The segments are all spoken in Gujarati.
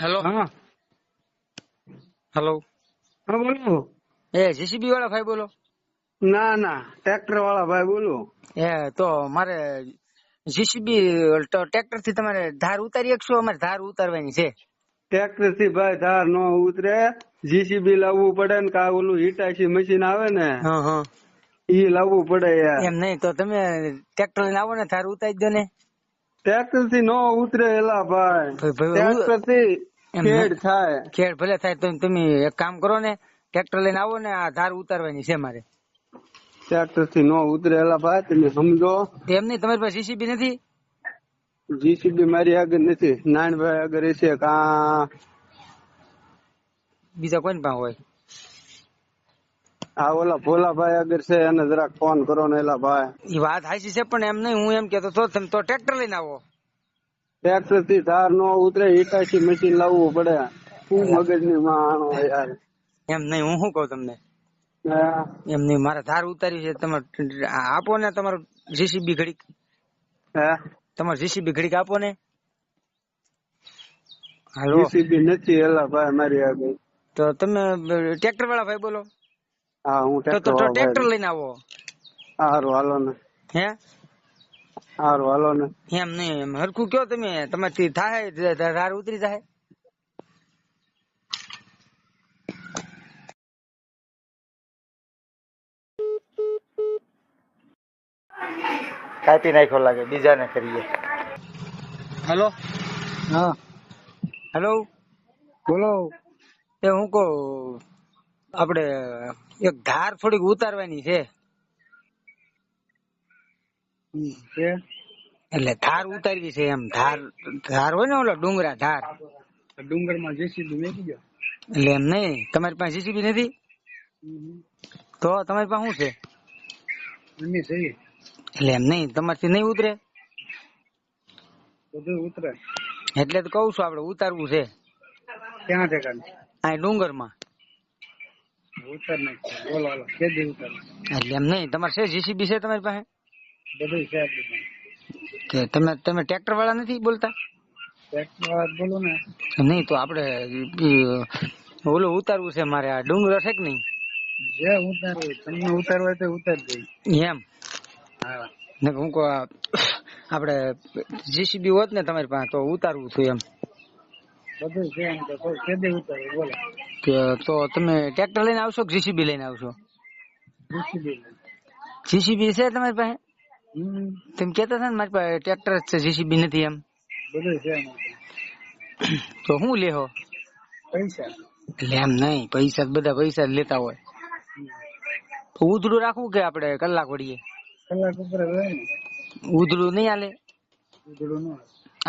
હેલો હા. હેલો હા બોલો. એ જીસીબી વાળા ભાઈ બોલો. ના ના ટ્રેક્ટર વાળા ભાઈ બોલો. એ તો મારે જીસીબી ટ્રેક્ટરથી તમારે ધાર ઉતારી શકશો અમારે ધાર ઉતારવાની છે. ટ્રેક્ટરથી ભાઈ ધાર નો ઉતરે. જીસીબી લાવવું પડે ને કા ઓલું હિટાચી મશીન આવે ને ઈ લાવવું પડે યાર. એમ નહીં તો તમે ટ્રેક્ટર લઈને આવો ને ધાર ઉતારી દો ને. ટ્રેક્ટરથી નો ઉતરે એલા ભાઈ. ટ્રેક્ટરથી ખેડ થાય. ખેડ ભલે થાય તો તમે એક કામ કરો ને ટ્રેક્ટર લઈને આવો ને આ ધાર ઉતારવાની છે મારે. ટ્રેક્ટરથી નો ઉતરે એલા ભાઈ તમે સમજો. એમ નહીં તમારી પાસે જીસીબી નથી? જીસીબી મારી આગળ નથી. નાનભાઈ આગળ છે કા બીજા કોઈ પાસે હોય? આ ઓલા ભોલાભાઈ આગળ છે એને જરાક ફોન કરો ને એલા ભાઈ. એ વાત હાચી છે પણ એમ નહીં હું એમ કેતો તો તમે તો ટ્રેક્ટર લઈને આવો. ટ્રેક્ટરથી ધાર નો ઉતરે હિટાચી મશીન લાવવું પડે. શું મગજની માણો યાર. એમ નહીં હું શું કહું તમને. એમ નહીં મારે ધાર ઉતારી છે તમારે આપો ને તમારું જીસીબી ઘડીક. તમારું જીસીબી ઘડીક આપો ને. હાલો. જીસીબી નથી એલા ભાઈ મારી આગળ. તો તમે ટ્રેક્ટર વાળા ભાઈ બોલો. હા હું ટ્રેક્ટર તો ટ્રેક્ટર. લઈને આવો. હારું હાલો ને. હે? હારું હાલો ને. એમ નહીં એમ હરખું કયો તમે? તમારથી થાય ધાર ઉતરી જાય? કાપી નાખ્યો લાગે બીજાને કરીએ. હેલો? હા. હેલો? બોલો. એ હું કહું આપણે એક ધાર થોડીક ઉતારવાની છે. એટલે ધાર ઉતારવી છે એમ. ધાર ધાર હોય ને ઓલો ડુંગરા ધાર. ડુંગરમાં જેસીબી મેકી ગયો. એટલે એમ નહીં. તમારી પાસે જેસીબી નથી? તો તમારી પાસે શું છે? એટલે એમ નહીં. તમારથી નહીં ઉતરે? ઉતરે. એટલે તો કઉ છું આપડે ઉતારવું છે. ક્યાં છે આ ડુંગરમાં ઉતર નાખ બોલો હાલો. કેદી ઉતર એટલે એમ નહીં. તમારે છે જીસીબી છે તમારી પાસે? બધું છે કે તમે તમે ટ્રેક્ટર વાળા નથી બોલતા? ટ્રેક્ટર વાળા બોલો ને. નહીં તો આપડે ઓલું ઉતારવું છે મારે. આ ડુંગર છે કે નહીં? જે ઉતારવું તમને ઉતારવું હોય તો ઉતાર દઈ એમ? હા. હું કહું આપડે જીસીબી હોત ને તમારી પાસે તો ઉતારવું છું એમ. બધું છે એમ તો કેદી ઉતારવું બોલો. કે તો તમે ટ્રેક્ટર લઈને આવશો કે જીસીબી લઈને આવશો? જીસીબી જીસીબી છે તમારી પાસે? તમે કેતા હતા ને મારી પાસે ટ્રેક્ટર જ છે જીસીબી નથી એમ. બધું છે તો હું લેહો? પૈસા. એટલે એમ નહીં પૈસા બધા પૈસા જ લેતા હોય. તો ઉધડું રાખવું કે આપડે કલાક વળીએ? કલાક ઉપર ઉધડું નહીં હાલે? ઉધડું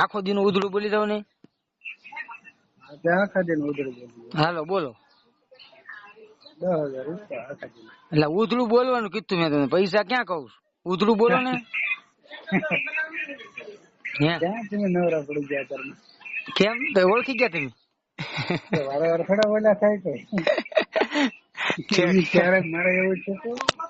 આખો દિન ઉધડું બોલી દઉં નહીં ત્યાં આખા દિન ઉધડું બોલું હાલો બોલો. એટલે ઉધડું બોલવાનું કીધું મેં તમને પૈસા ક્યાં કહું છું? ઉધડું બોલો ને. કેમ? તો ઓળખી ગયા તમે? વારે વાર થોડા ઓલા થાય તો. ક્યારેક મારે એવું છે તો